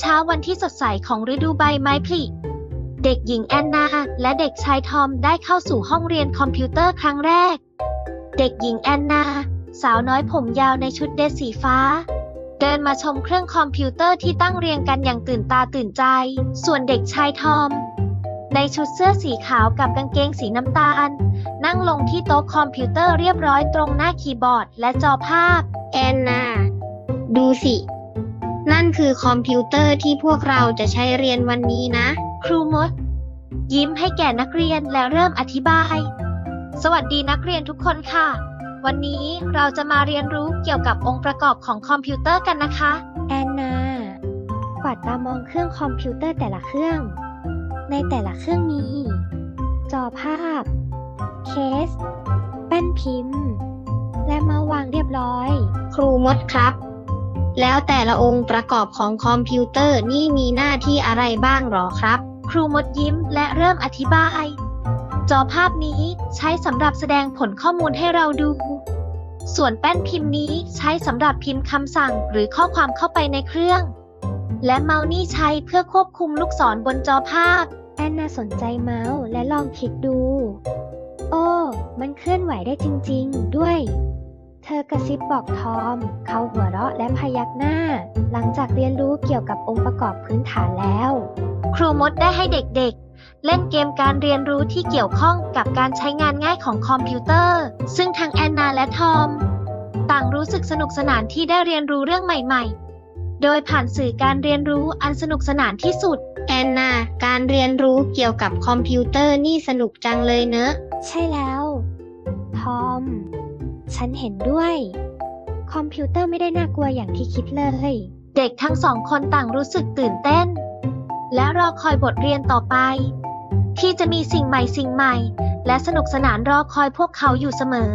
เช้าวันที่สดใสของฤดูใบไม้ผลิเด็กหญิงแอนนา และเด็กชายทอมได้เข้าสู่ห้องเรียนคอมพิวเตอร์ครั้งแรก เด็กหญิงแอนนา สาวน้อยผมยาวในชุดเดรสสีฟ้า เดินมาชมเครื่องคอมพิวเตอร์ที่ตั้งเรียงกันอย่างตื่นตาตื่นใจ ส่วนเด็กชายทอม ในชุดเสื้อสีขาวกับกางเกงสีน้ำตาล นั่งลงที่โต๊ะคอมพิวเตอร์เรียบร้อยตรงหน้าคีย์บอร์ดและจอภาพ แอนนา ดูสิ นั่นคือคอมพิวเตอร์ที่พวกเราจะใช้เรียนวันนี้นะ ครูมด ยิ้มให้แก่นักเรียนและเริ่มอธิบาย สวัสดีนักเรียนทุกคนค่ะ วันนี้เราจะมาเรียนรู้เกี่ยวกับองค์ประกอบของคอมพิวเตอร์กันนะคะ แอนนากวาดตามองเครื่องคอมพิวเตอร์แต่ละเครื่อง ในแต่ละเครื่องมี จอภาพ เคส แป้นพิมพ์ และเมาส์วางเรียบร้อย ครูมดครับ แล้วแต่ละองค์ประกอบของคอมพิวเตอร์นี่มีหน้าที่อะไรบ้างหรอครับ ครูมดยิ้มและเริ่มอธิบาย จอภาพนี้ใช้สำหรับแสดงผลข้อมูลให้เราดู ส่วนแป้นพิมพ์นี้ใช้สำหรับพิมพ์คำสั่งหรือข้อความเข้าไปในเครื่อง และเมาส์นี่ใช้เพื่อควบคุมลูกศรบนจอภาพ แอนนาสนใจเมาส์และลองคลิกดู โอ้ มันเคลื่อนไหวได้จริง ๆ ด้วย ธอกระซิบบอกทอม เขาหัวเราะและพยักหน้า หลังจากเรียนรู้เกี่ยวกับองค์ประกอบพื้นฐานแล้ว ครูมดได้ให้เด็กๆ เล่นเกมการเรียนรู้ที่เกี่ยวข้องกับการใช้งานง่ายของคอมพิวเตอร์ ซึ่งทั้งแอนนาและทอม ต่างรู้สึกสนุกสนานที่ได้เรียนรู้เรื่องใหม่ๆ โดยผ่านสื่อการเรียนรู้อันสนุกสนานที่สุด แอนนา การเรียนรู้เกี่ยวกับคอมพิวเตอร์นี่สนุกจังเลยเนอะ ใช่แล้ว ทอม ฉันเห็นด้วย คอมพิวเตอร์ไม่ได้น่ากลัวอย่างที่คิดเลย เด็กทั้งสองคนต่างรู้สึกตื่นเต้น และรอคอยบทเรียนต่อไป ที่จะมีสิ่งใหม่สิ่งใหม่ และสนุกสนานรอคอยพวกเขาอยู่เสมอ